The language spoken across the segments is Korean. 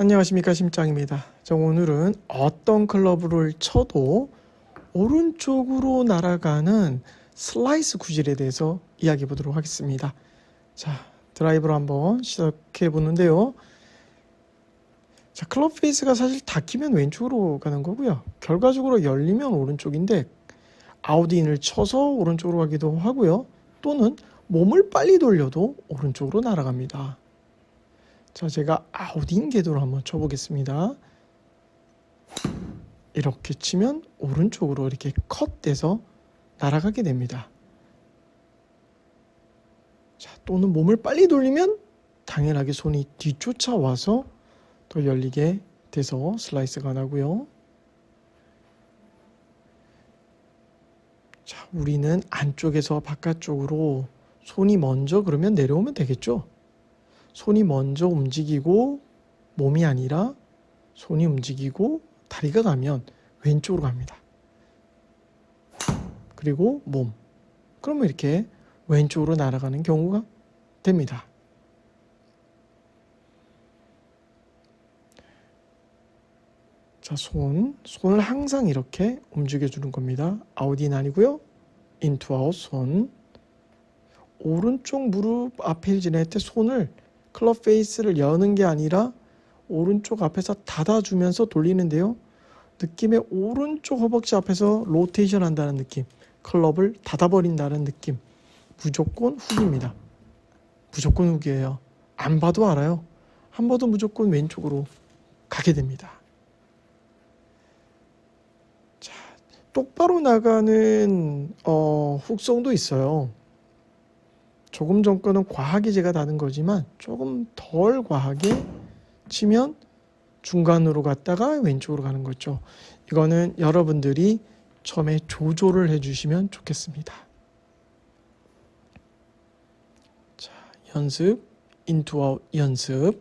안녕하십니까 심장입니다. 자, 오늘은 어떤 클럽을 쳐도 오른쪽으로 날아가는 슬라이스 구질에 대해서 이야기해 보도록 하겠습니다. 자, 드라이브로 한번 시작해 보는데요. 자, 클럽 페이스가 사실 닫히면 왼쪽으로 가는 거고요. 결과적으로 열리면 오른쪽인데 아웃인을 쳐서 오른쪽으로 가기도 하고요. 또는 몸을 빨리 돌려도 오른쪽으로 날아갑니다. 자, 제가 아웃인 궤도로 한번 쳐보겠습니다. 이렇게 치면 오른쪽으로 이렇게 컷돼서 날아가게 됩니다. 자, 또는 몸을 빨리 돌리면 당연하게 손이 뒤쫓아와서 더 열리게 돼서 슬라이스가 나고요. 자, 우리는 안쪽에서 바깥쪽으로 손이 먼저 그러면 내려오면 되겠죠. 손이 먼저 움직이고 몸이 아니라 손이 움직이고 다리가 가면 왼쪽으로 갑니다. 그리고 몸. 그러면 이렇게 왼쪽으로 날아가는 경우가 됩니다. 자, 손. 손을 항상 이렇게 움직여 주는 겁니다. 아웃인 아니고요. 인투 아웃 손. 오른쪽 무릎 앞에 지낼 때 손을 클럽 페이스를 여는 게 아니라 오른쪽 앞에서 닫아주면서 돌리는데요. 느낌의 오른쪽 허벅지 앞에서 로테이션 한다는 느낌. 클럽을 닫아버린다는 느낌. 무조건 훅입니다. 무조건 훅이에요. 안 봐도 알아요. 한 번도 무조건 왼쪽으로 가게 됩니다. 자, 똑바로 나가는 어, 훅성도 있어요. 조금 전 거는 과하게 제가 다는 거지만 조금 덜 과하게 치면 중간으로 갔다가 왼쪽으로 가는 거죠. 이거는 여러분들이 처음에 조절을 해주시면 좋겠습니다. 자, 연습, 인투 아웃 연습.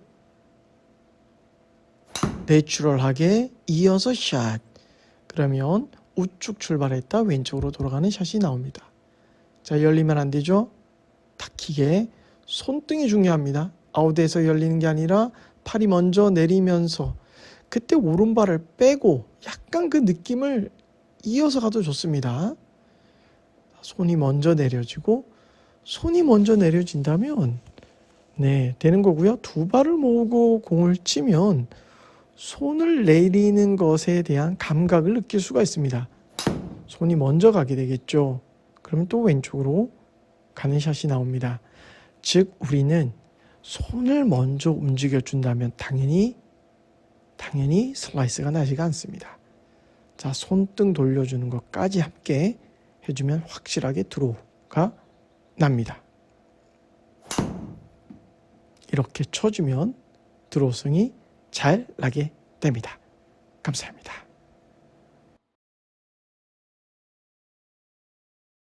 내추럴하게 이어서 샷. 그러면 우측 출발했다 왼쪽으로 돌아가는 샷이 나옵니다. 자, 열리면 안 되죠? 탁히게 손등이 중요합니다. 아웃에서 열리는 게 아니라 팔이 먼저 내리면서 그때 오른발을 빼고 약간 그 느낌을 이어서 가도 좋습니다. 손이 먼저 내려지고 손이 먼저 내려진다면 네 되는 거고요. 두 발을 모으고 공을 치면 손을 내리는 것에 대한 감각을 느낄 수가 있습니다. 손이 먼저 가게 되겠죠. 그러면 또 왼쪽으로 가는 샷이 나옵니다. 즉 우리는 손을 먼저 움직여 준다면 당연히 당연히 슬라이스가 나지가 않습니다. 자, 손등 돌려주는 것까지 함께 해주면 확실하게 드로우가 납니다. 이렇게 쳐주면 드로우성이 잘 나게 됩니다. 감사합니다.